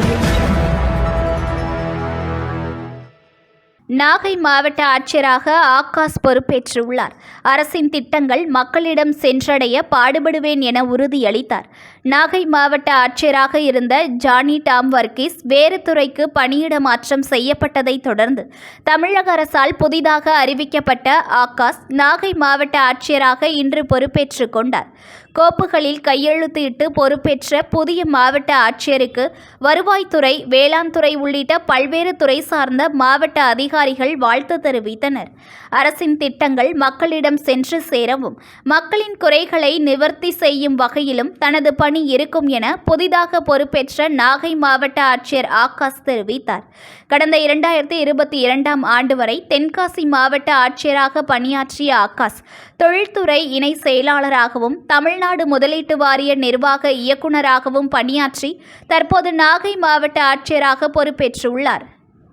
audio. Nagai மாவட்ட ஆட்சியராக ஆகாஷ் பொறுப்பேற்றுள்ளார். அரசின் திட்டங்கள் மக்களிடம் சென்றடைய பாடுபடுவேன் என உறுதியளித்தார். நாகை மாவட்ட ஆட்சியராக இருந்த ஜானி டாம் வர்கீஸ் வேறு துறைக்கு பணியிட மாற்றம் செய்யப்பட்டதை தொடர்ந்து தமிழக அரசால் புதிதாக அறிவிக்கப்பட்ட ஆகாஷ் நாகை மாவட்ட ஆட்சியராக இன்று பொறுப்பேற்றுக் கொண்டார். கோப்புகளில் கையெழுத்திட்டு பொறுப்பேற்ற புதிய மாவட்ட ஆட்சியருக்கு வருவாய்த்துறை வேளாண் துறை உள்ளிட்ட பல்வேறு துறை சார்ந்த மாவட்ட அதிகாரிகள் வாழ்த்து தெரிவித்தனர். அரசின் திட்டங்கள் மக்களிடம் சென்று சேரவும் மக்களின் குறைகளை நிவர்த்தி செய்யும் வகையிலும் தனது பணி இருக்கும் என புதிதாக பொறுப்பேற்ற நாகை மாவட்ட ஆட்சியர் ஆகாஷ் தெரிவித்தார். கடந்த இரண்டாயிரத்தி இருபத்தி இரண்டாம் ஆண்டு வரை தென்காசி மாவட்ட ஆட்சியராக பணியாற்றிய ஆகாஷ் தொழில்துறை இணை செயலாளராகவும் தமிழ்நாடு முதலீட்டு வாரிய நிர்வாக இயக்குநராகவும் பணியாற்றி தற்போது நாகை மாவட்ட ஆட்சியராக பொறுப்பேற்றுள்ளார்.